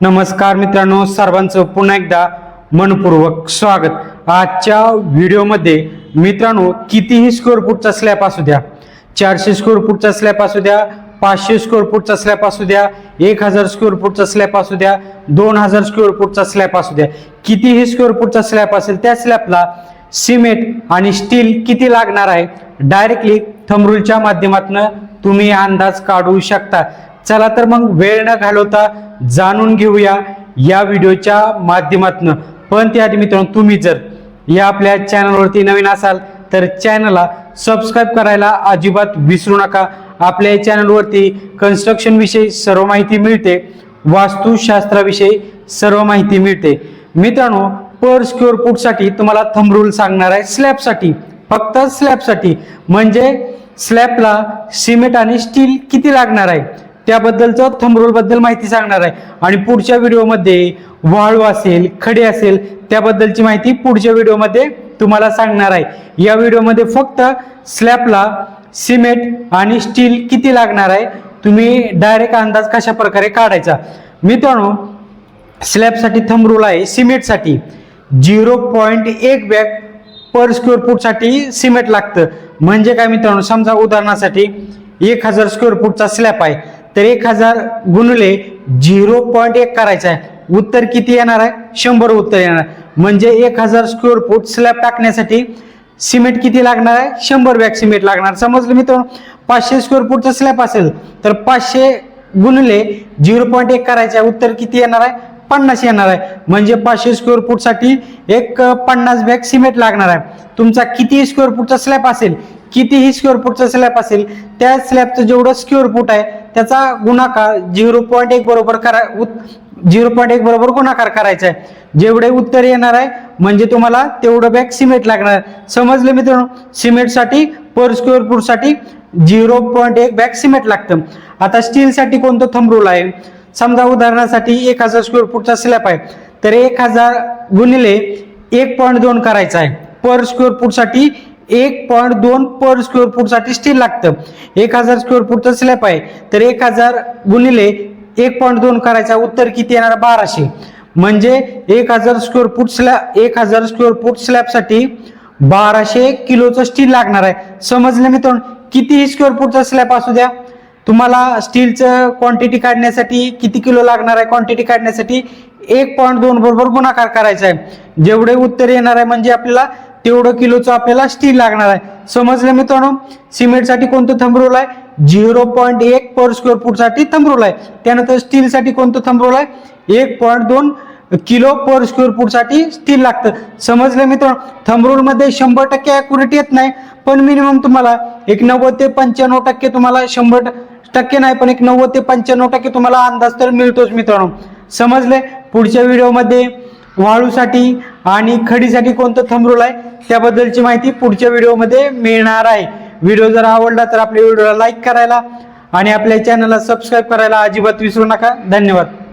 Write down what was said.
नमस्कार मित्रांनो सर्वांचं पुन्हा एकदा मनपूर्वक स्वागत. आजच्या व्हिडिओमध्ये मित्रांनो कितीही स्क्वेअर फूटचा स्लॅब असू द्या चारशे स्क्वेअर फूटचा स्लॅब असू द्या पाचशे स्क्वेअर फूटचा स्लॅब असू द्या एक हजार स्क्वेअर फूटचा स्लॅब असू द्या दोन हजार स्क्वेअर फूटचा स्लॅब असू द्या. कितीही स्क्वेअर फूटचा स्लॅब असेल त्या स्लॅबला सिमेंट आणि स्टील किती लागणार आहे? डायरेक्टली थंबरूलच्या माध्यमातून तुम्ही अंदाज काढू शकता. चला तर मग वेळ न घालवता जाणून घेऊया या व्हिडिओच्या माध्यमातून. पण त्याआधी मित्रांनो तुम्ही जर या आपल्या चॅनलवरती नवीन असाल तर चॅनलला सबस्क्राईब करायला अजिबात विसरू नका. आपल्या या चॅनलवरती कन्स्ट्रक्शनविषयी सर्व माहिती मिळते वास्तुशास्त्राविषयी सर्व माहिती मिळते. मित्रांनो पर स्क्युअर फूटसाठी तुम्हाला थंब रूल सांगणार आहे स्लॅबसाठी फक्त स्लॅबसाठी म्हणजे स्लॅबला सिमेंट आणि स्टील किती लागणार आहे? त्याबद्दलचं थंबरूलबद्दल माहिती सांगणार आहे. आणि पुढच्या व्हिडिओमध्ये वाळू असेल खडे असेल त्याबद्दलची माहिती पुढच्या व्हिडिओमध्ये तुम्हाला सांगणार आहे. या व्हिडिओमध्ये फक्त स्लॅबला सिमेंट आणि स्टील किती लागणार आहे तुम्ही डायरेक्ट अंदाज कशा प्रकारे काढायचा? मित्रांनो स्लॅबसाठी थंब रूल आहे सिमेंटसाठी झिरो पॉईंट एक बॅग पर स्क्वेअर फूटसाठी सिमेंट लागतं. म्हणजे काय मित्रांनो समजा उदाहरणासाठी एक हजार स्क्वेअर फूटचा स्लॅब आहे. तर एक हजार गुणले झिरो पॉईंट एक करायचा आहे. उत्तर किती येणार आहे? शंभर उत्तर येणार म्हणजे एक हजार स्क्वेअर फूट स्लॅब टाकण्यासाठी सिमेंट किती लागणार आहे? शंभर बॅग सिमेंट लागणार. समजलं मित्रांनो? पाचशे स्क्वेअर फूटचा स्लॅब असेल तर पाचशे गुणले झिरो पॉईंट एक करायचं आहे. उत्तर किती येणार आहे? पन्नास येणार आहे. म्हणजे पाचशे स्क्वेअर फूटसाठी एक पन्नास बॅग सिमेंट लागणार आहे. तुमचा किती स्क्वेअर फूटचा स्लॅब असेल? कितीही स्क्वेअर फूटचा स्लॅब असेल त्या स्लॅबचं जेवढं स्क्वेअर फूट आहे त्याचा गुणाकार झिरो पॉईंट एक बरोबर करा झिरो पॉईंट एक बरोबर गुणाकार करायचा आहे. जेवढे उत्तर येणार आहे म्हणजे तुम्हाला तेवढं बॅग सिमेंट लागणार. समजले समजलं मित्रांनो सिमेंटसाठी पर स्क्वेअर फूटसाठी झिरो पॉईंट एक बॅग सिमेंट लागतं. आता स्टीलसाठी कोणतं थंब रूल आहे? समजा उदाहरणासाठी एक हजार स्क्वेअर फूटचा स्लॅब आहे. तर एक हजार गुणिले एक पॉईंट दोन करायचा आहे. पर स्क्वेअर फूटसाठी एक पॉईंट दोन पर स्क्वेअर फूटसाठी स्टील लागतं. एक हजार स्क्वेअर फूटचं स्लॅब आहे. तर एक हजार गुणिले एक पॉईंट दोन करायचा उत्तर किती येणार? बाराशे. म्हणजे एक हजार स्क्वेअर फूट स्लॅब एक हजार स्क्वेअर फूट स्लॅबसाठी बाराशे किलोचं स्टील लागणार आहे. समजलं मित्रांनो? कितीही स्क्वेअर फूटचा स्लॅब असू द्या? तुम्हाला स्टीलचं क्वांटिटी काढण्यासाठी किती किलो लागणार आहे क्वांटिटी काढण्यासाठी? एक पॉईंट दोन बरोबर गुणाकार करायचा आहे. जेवढे उत्तर येणार आहे म्हणजे आपल्याला तेवढं किलोचं आपल्याला स्टील लागणार आहे. समजलं मित्रांनो? सिमेंटसाठी कोणतं थंबरोल आहे? झिरो पॉईंट एक पर स्क्वेअर फूटसाठी थंबरूला आहे. त्यानंतर स्टीलसाठी कोणतं थंबरोल आहे? एक पॉईंट दोन किलो पर स्क्वेअर फूटसाठी स्टील लागतं. समजलं मित्रांनो? थंबरूडमध्ये शंभर टक्के ॲक्युरेट येत नाही पण मिनिमम तुम्हाला एक नव्वद ते पंच्याण्णव टक्के तुम्हाला शंभर टक्के नाही पण एक नव्वद ते पंच्याण्णव टक्के तुम्हाला अंदाज तर मिळतोच मित्रांनो. समजले? पुढच्या व्हिडिओमध्ये वाळूसाठी आणि खडीसाठी कोणतं थंबरूल आहे? त्याबद्दलची माहिती पुढच्या व्हिडिओमध्ये मिळणार आहे. व्हिडिओ जर आवडला तर आपल्या व्हिडिओला लाईक करायला आणि आपल्या चॅनलला सबस्क्राईब करायला अजिबात विसरू नका. धन्यवाद.